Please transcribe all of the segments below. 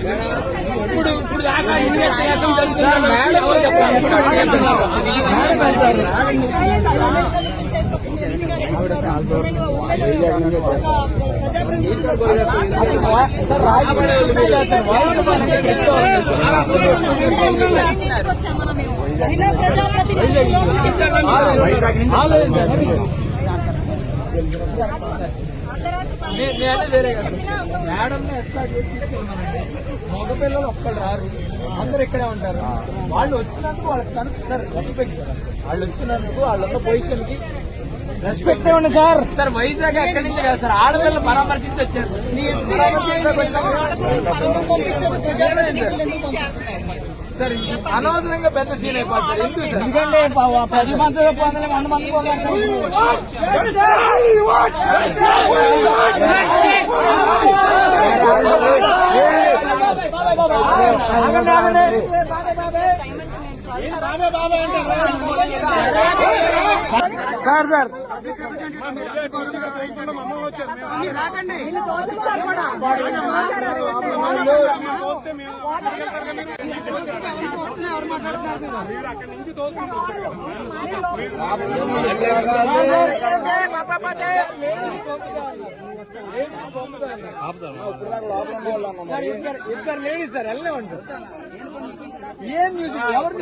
ఇప్పుడు ఇప్పుడు దాకా ఇన్వెస్టిగేషన్ జరుగుతుంది? ప్రజాప్రతినిధులు నేనే వేరే కదా. మేడం ఎస్కాట్ చేసి తీసుకెళ్ళమనండి. మగపిల్లలు ఒక్కళ్ళు రారు. అందరు ఇక్కడే ఉంటారు. వాళ్ళు వచ్చినందుకు వాళ్ళకి కనుక సార్ రెస్పెక్ట్ సార్. వాళ్ళు వచ్చినందుకు వాళ్ళున్న పొజిషన్కి రెస్పెక్ట్ ఇవ్వండి సార్. సార్ వైజాగ్ ఎక్కడి నుంచి కాదు సార్. ఆడపిల్లలు పరామర్శించి వచ్చారు. సార్ అనవసరంగా పెద్ద సీన్ అయిపోతుంది సార్. ఎందుకు సార్? ఎందుకంటే పది మంది వంద మంది ఆగండి ఆగండి సార్ సార్ సార్ ఇద్దరు ఇద్దరు లేడీస్ సార్ వెళ్ళలేమండి ఏం మ్యూజిక్? ఎవరు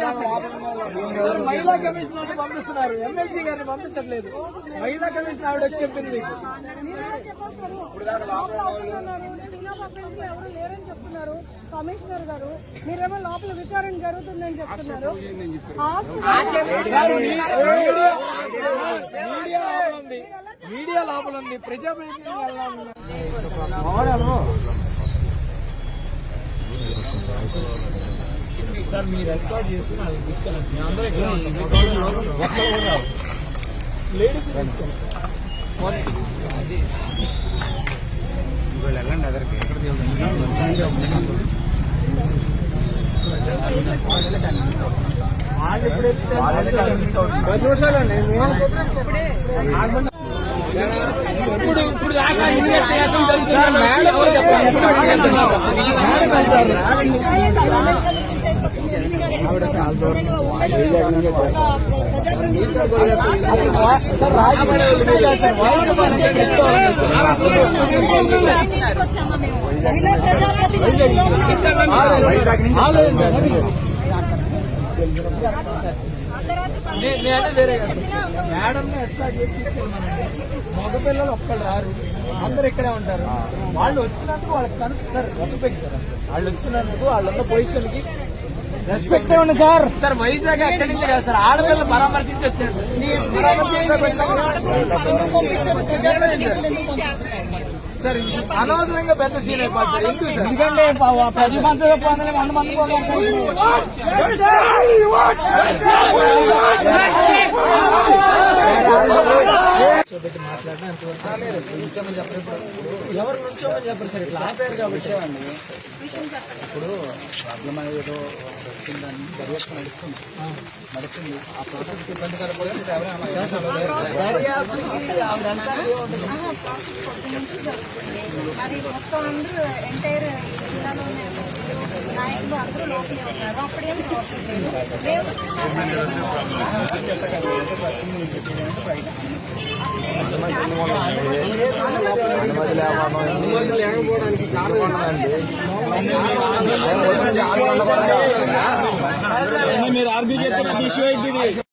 మహిళా కమిషన్ వాళ్ళు పంపిస్తున్నారు. ఎమ్మెల్సీ గారిని పంపించట్లేదు. మహిళా కమిషన్ ఆవిడ వచ్చి చెప్పింది మీకు. ఎవరు లేరని చెప్తున్నారు కమిషనర్ గారు మీరేమో లోపల విచారణ జరుగుతుందని చెప్తున్నారు మీడియా మీడియా లోపల ఉంది? సార్ మీరు ఎస్కాట్ చేసుకుని అది తీసుకెళ్ళండి. మేము అందరం ఇక్కడ ఉంటాం లేడీస్ తీసుకెళ్ళండి. వాళ్ళు ఇప్పుడు పది నిమిషాలండి ఇప్పుడు ఇప్పుడు దాకా ఇన్వెస్టిగేషన్ జరుగుతుంది ప్రజాప్రతినిధులు నేనే వేరే మేడం చేసి మగపిల్లలు ఒక్కళ్ళు రారు. అందరు ఇక్కడే ఉంటారు. వాళ్ళు వచ్చినందుకు వాళ్ళకి కనుక సార్ రెస్పెక్ట్ సార్ వాళ్ళు వచ్చినందుకు వాళ్ళున్న పొజిషన్కి రెస్పెక్ట్ ఇవ్వండి సార్. సార్ వైజాగ్ ఎక్కడి నుంచి కాదు సార్. ఆడపిల్లలు పరామర్శించి వచ్చారు. సార్ అనవసరంగా పెద్ద సీన్ అయిపోతుంది సార్. ఎందుకు సార్? ఎందుకంటే పది మంది వంద మంది కూర్చోబెట్టి మాట్లాడినా చెప్పరు ఇప్పుడు ఎవరు కూర్చోమని చెప్పరు సార్ ఇట్లా ఆపారు కాబట్టి. ఇప్పుడు ప్రాబ్లం అనేది ఏదో వచ్చిందని దర్యాప్తు నడుస్తుంది. నడుస్తుంది. ఆ ప్రాసెస్ ఇబ్బంది దర్యాప్తుకి మొత్తం అందరూ ఎంటైర్ జిల్లాలోనే నాయకులు అందరూ లోపలే ఉన్నారు అప్పుడేం ప్రాబ్లం లేదు లేకపోవడానికి కారణం మీరు ఆర్బీ చెప్తే ఇష్యూ అవుతుంది